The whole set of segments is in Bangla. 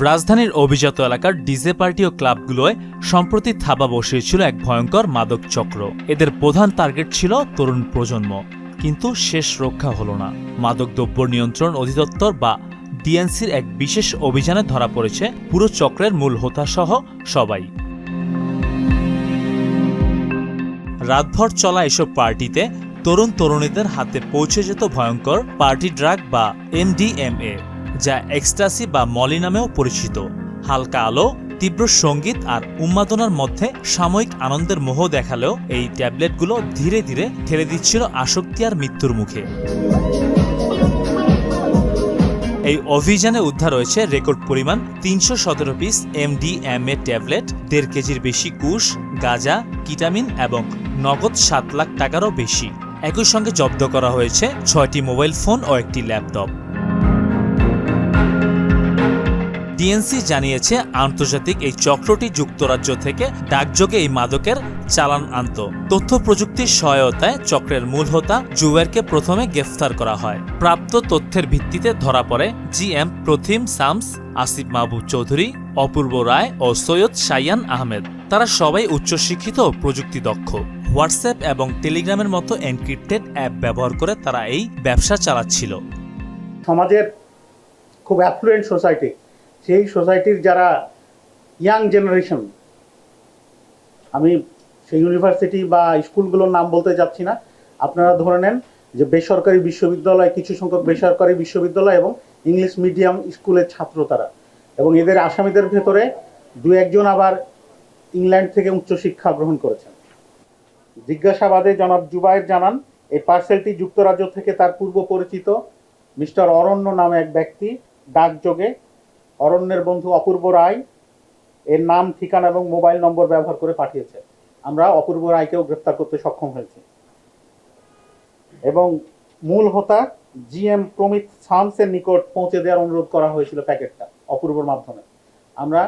রাজধানীর অভিজাত এলাকার ডিজে পার্টি ও ক্লাবগুলোয় সম্প্রতি থাবা বসিয়েছিল এক ভয়ঙ্কর মাদক চক্র। এদের প্রধান টার্গেট ছিল তরুণ প্রজন্ম। কিন্তু শেষ রক্ষা হলো না। মাদকদ্রব্য নিয়ন্ত্রণ অধিদপ্তর বা ডিএনসির এক বিশেষ অভিযানে ধরা পড়েছে পুরো চক্রের মূল হোতাসহ সবাই। রাতভর চলা এসব পার্টিতে তরুণ তরুণীদের হাতে পৌঁছে যেত ভয়ঙ্কর পার্টি ড্রাগ বা এমডিএমএ যা এক্সটাসি বা মলি নামেও পরিচিত। হালকা আলো, তীব্র সংগীত আর উন্মাদনার মধ্যে সাময়িক আনন্দের মোহ দেখালেও এই ট্যাবলেটগুলো ধীরে ধীরে ঠেলে দিচ্ছিল আসক্তি আর মৃত্যুর মুখে। এই অভিযানে উদ্ধার হয়েছে রেকর্ড পরিমাণ তিনশো সতেরো পিস এমডিএমএ ট্যাবলেট, দেড় কেজির বেশি কুশ, গাঁজা, কিটামিন এবং নগদ সাত লাখ টাকারও বেশি। একই সঙ্গে জব্দ করা হয়েছে ছয়টি মোবাইল ফোন ও একটি ল্যাপটপ। ডিএনসি জানিয়েছে, আন্তর্জাতিক এই চক্রটি যুক্তরাজ্য থেকে ডাকযোগে এই মাদকের চালান আনত। তথ্য প্রযুক্তির সহায়তায় চক্রের মূল হোতা জুয়েরকে প্রথমে গ্রেফতার করা হয়। প্রাপ্ত তথ্যের ভিত্তিতে ধরা পড়ে জি এম প্রথিম সামস, আসিফ মাহবুব চৌধুরী, অপূর্ব রায় ও সৈয়দ সাইয়ান আহমেদ। তারা সবাই উচ্চশিক্ষিত প্রযুক্তি দক্ষ হোয়াটসঅ্যাপ এবং টেলিগ্রামের মতো এনক্রিপ্টেড অ্যাপ ব্যবহার করে তারা এই ব্যবসা চালাচ্ছিল। সমাজের খুব অ্যাফ্লুয়েন্ট সোসাইটি সেই সোসাইটির যারা ইয়াং জেনারেশন আমি সেই ইউনিভার্সিটি বা স্কুলগুলোর নাম বলতে যাচ্ছি না, আপনারা ধরে নেন যে বেসরকারি বিশ্ববিদ্যালয়, কিছু সংখ্যক বেসরকারি বিশ্ববিদ্যালয় এবং ইংলিশ মিডিয়াম স্কুলের ছাত্র তারা। এবং এদের আসামিদের ভেতরে দু একজন আবার ইংল্যান্ড থেকে উচ্চশিক্ষা গ্রহণ করেছেন। জিজ্ঞাসাবাদে জনাব জুবায়ের জানান এই পার্সেলটি যুক্তরাজ্য থেকে তার পূর্ব পরিচিত মিস্টার অরণ্য নামে এক ব্যক্তি। ডাকযোগে, অরণ্যের বন্ধু অপূর্ব রায়, এর নাম, ঠিকানা এবং মোবাইল নম্বর ব্যবহার করে পাঠিয়েছে। আমরা অপূর্ব রায়কেও গ্রেপ্তার করতে সক্ষম হয়েছি। এবং মূল হোতা জি এম প্রমিত সামসের নিকট পৌঁছে দেওয়ার অনুরোধ করা হয়েছিল প্যাকেটটা, অপূর্বর মাধ্যমে। আমরা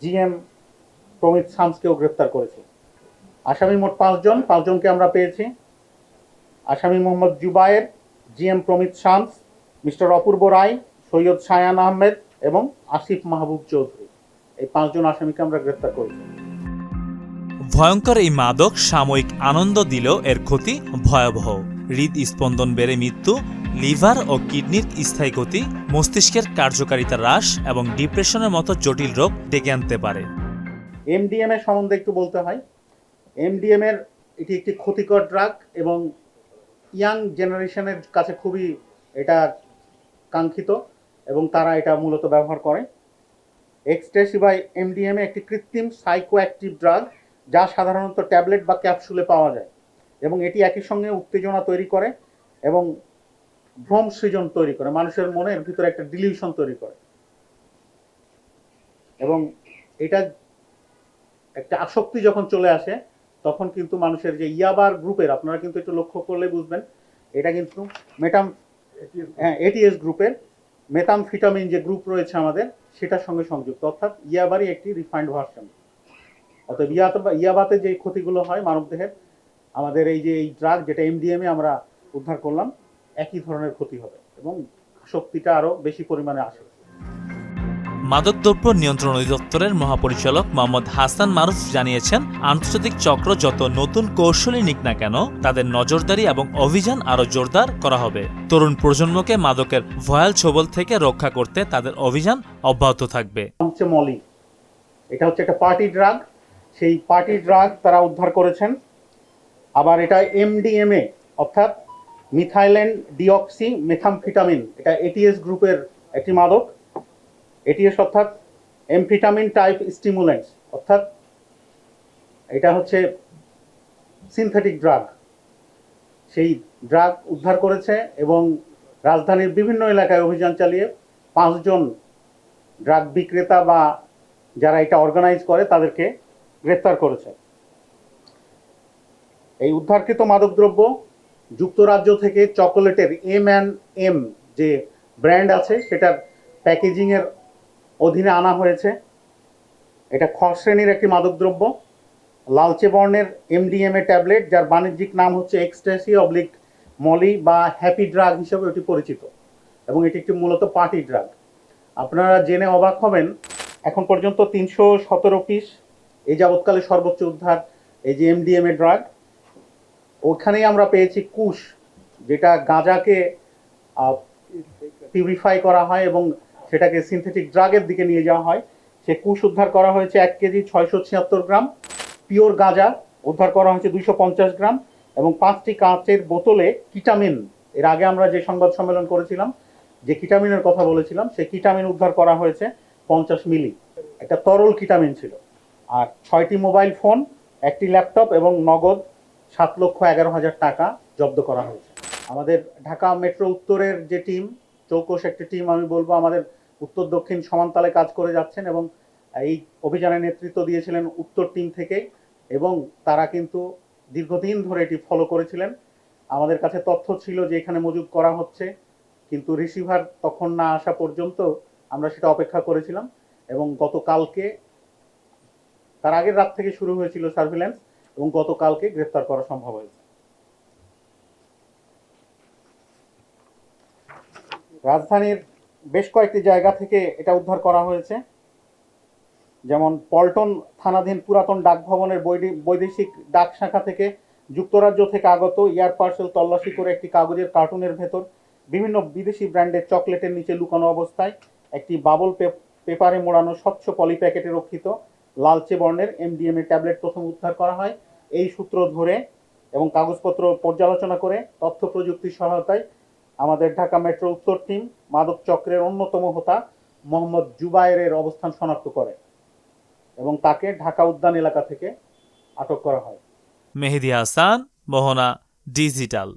জি এম প্রমিত শামসকেও গ্রেপ্তার করেছি। আসামি মোট পাঁচজন পাঁচজনকে আমরা পেয়েছি। আসামি Mohammad Zubair G M Pramit Shams mister Apurba Roy Syed Sayan Ahmed এবং আসিফ মাহবুব চৌধুরী। এই পাঁচজন আসামিকে আমরা গ্রেপ্তার করেছি। ভয়ঙ্কর এই মাদক সাময়িক আনন্দ দিলেও এর ক্ষতি ভয়াবহ। হৃদস্পন্দন বেড়ে মৃত্যু লিভার ও কিডনির স্থায়ী ক্ষতি মস্তিষ্কের কার্যকারিতা হ্রাস এবং ডিপ্রেশনের মতো জটিল রোগ ডেকে আনতে পারে। এমডিএম এর সম্বন্ধে একটু বলতে হয়। এমডিএম এর এটি একটি ক্ষতিকর ড্রাগ এবং ইয়াং জেনারেশনের কাছে খুবই এটা কাঙ্ক্ষিত এবং তারা এটা মূলত ব্যবহার করে। এক্সট্রেসি বা এমডিএম একটি কৃত্রিম সাইকো অ্যাক্টিভ ড্রাগ যা সাধারণত ট্যাবলেট বা ক্যাপসুলে পাওয়া যায় এবং এটি একই সঙ্গে উত্তেজনা তৈরি করে এবং ভ্রম সৃজন তৈরি করে, মানুষের মনের ভিতরে একটা ডিলিউশন তৈরি করে। এবং এটা একটা আসক্তি যখন চলে আসে তখন কিন্তু মানুষের যে ইয়াবার গ্রুপের, আপনারা কিন্তু একটু লক্ষ্য করলে বুঝবেন, এটা কিন্তু মেটাম হ্যাঁ এটিএস গ্রুপের মেথামফিটামিন যে গ্রুপ রয়েছে আমাদের, সেটার সঙ্গে সংযুক্ত। অর্থাৎ ইয়াবারই একটি রিফাইন্ড ভার্সন অর্থাৎ ইয়াতে ইয়াবাতে যে ক্ষতিগুলো হয় মানবদেহের আমাদের এই যে এই ড্রাগ যেটা এমডিএমে আমরা উদ্ধার করলাম, একই ধরনের ক্ষতি হবে এবং শক্তিটা আরও বেশি পরিমাণে আসে মাদকদ্রব্য নিয়ন্ত্রণ অধিদপ্তরের মহাপরিচালক মোহাম্মদ হাসান মারুফ জানিয়েছেন, আন্তর্জাতিক চক্র যত নতুন কৌশলী নিক না কেন, তাদের নজরদারি এবং অভিযান আরও জোরদার করা হবে। তরুণ প্রজন্মকে মাদকের ভয়াল ছবল থেকে রক্ষা করতে তাদের অভিযান অব্যাহত থাকবে। এটা হচ্ছে একটা পার্টি ড্রাগ। সেই পার্টি ড্রাগ তারা উদ্ধার করেছেন। আবার এটা এমডিএমএ অর্থাৎ মিথাইলেন ডিঅক্সি মেথামফিটামিন এটা এটিএস গ্রুপের একটি মাদক। এটিএস অর্থাৎ এমফিটামিন টাইপ স্টিমুলেন্টস অর্থাৎ এটা হচ্ছে সিনথেটিক ড্রাগ সেই ড্রাগ উদ্ধার করেছে এবং রাজধানীর বিভিন্ন এলাকায় অভিযান চালিয়ে পাঁচজন ড্রাগ বিক্রেতা বা যারা এটা অর্গানাইজ করে তাদেরকে গ্রেফতার করেছে। এই উদ্ধারকৃত মাদকদ্রব্য যুক্তরাজ্য থেকে চকোলেটের এম অ্যান্ড এম যে ব্র্যান্ড আছে, সেটার প্যাকেজিংয়ের অধীনে আনা হয়েছে। এটা খ শ্রেণির একটি মাদকদ্রব্য। লালচে বর্ণের এমডিএমএ ট্যাবলেট, যার বাণিজ্যিক নাম হচ্ছে এক্সট্রেসি অবলিক মলি বা হ্যাপি ড্রাগ হিসেবে এটি পরিচিত এবং এটি একটি মূলত পার্টি ড্রাগ আপনারা জেনে অবাক হবেন, এখন পর্যন্ত তিনশো সতেরো পিস এই যাবৎকালে সর্বোচ্চ উদ্ধার এই যে এমডিএমএ ড্রাগ ওখানেই আমরা পেয়েছি কুশ, যেটা গাঁজাকে পিউরিফাই করা হয় এবং সেটাকে সিনথেটিক ড্রাগের দিকে নিয়ে যাওয়া হয়। সে কুশ উদ্ধার করা হয়েছে এক কেজি ছয়শো ছিয়াত্তর গ্রাম। পিওর গাঁজা উদ্ধার করা হয়েছে দুইশো পঞ্চাশ গ্রাম এবং পাঁচটি কাঁচের বোতলে কিটামিন এর আগে আমরা যে সংবাদ সম্মেলন করেছিলাম, যে কিটামিনের কথা বলেছিলাম, সেই কিটামিন উদ্ধার করা হয়েছে পঞ্চাশ মিলি। একটা তরল কিটামিন ছিল। আর ছয়টি মোবাইল ফোন একটি ল্যাপটপ এবং নগদ সাত লক্ষ এগারো হাজার টাকা জব্দ করা হয়েছে। আমাদের ঢাকা মেট্রো উত্তরের যে টিম চৌকস একটি টিম আমি বলব আমাদের উত্তর দক্ষিণ সমানতালে কাজ করে যাচ্ছেন এবং এই অভিযানের নেতৃত্ব দিয়েছিলেন উত্তর টিম থেকে এবং তারা কিন্তু দীর্ঘদিন ধরে এটি ফলো করেছিলেন। আমাদের কাছে তথ্য ছিল যে এখানে মজুদ করা হচ্ছে, কিন্তু রিসিভার তখন না আসা পর্যন্ত আমরা সেটা অপেক্ষা করেছিলাম এবং গতকালকে, তার আগের রাত থেকে শুরু হয়েছিল সার্ভিল্যান্স এবং গতকালকে গ্রেফতার করা সম্ভব হয়েছে। রাজধানীর বেশ কয়েকটি জায়গা থেকে এটা উদ্ধার করা হয়েছে। যেমন পল্টন থানাধীন পুরাতন ডাক ভবনের বৈদি- বৈদেশিক ডাক শাখা থেকে যুক্তরাজ্য থেকে আগত এয়ার পার্সেল তল্লাশি করে একটি কাগজের কার্টুনের ভেতর বিভিন্ন বিদেশি ব্র্যান্ডের চকলেটের নিচে লুকানো অবস্থায় একটি বাবল পেপারে মোড়ানো স্বচ্ছ পলি প্যাকেটে রক্ষিত লালচে বর্ণের এমডিএমএ ট্যাবলেট প্রথম উদ্ধার করা হয়। এই সূত্র ধরে এবং কাগজপত্র পর্যালোচনা করে তথ্য প্রযুক্তির সহায়তায় আমাদের ঢাকা মেট্রো উত্তর টিম মাদক চক্রের অন্যতম হোতা মোহাম্মদ জুবায়ের অবস্থান শনাক্ত করে এবং তাকে ঢাকা উদ্যান এলাকা থেকে আটক করা হয়। মেহেদি হাসান, মোহনা ডিজিটাল।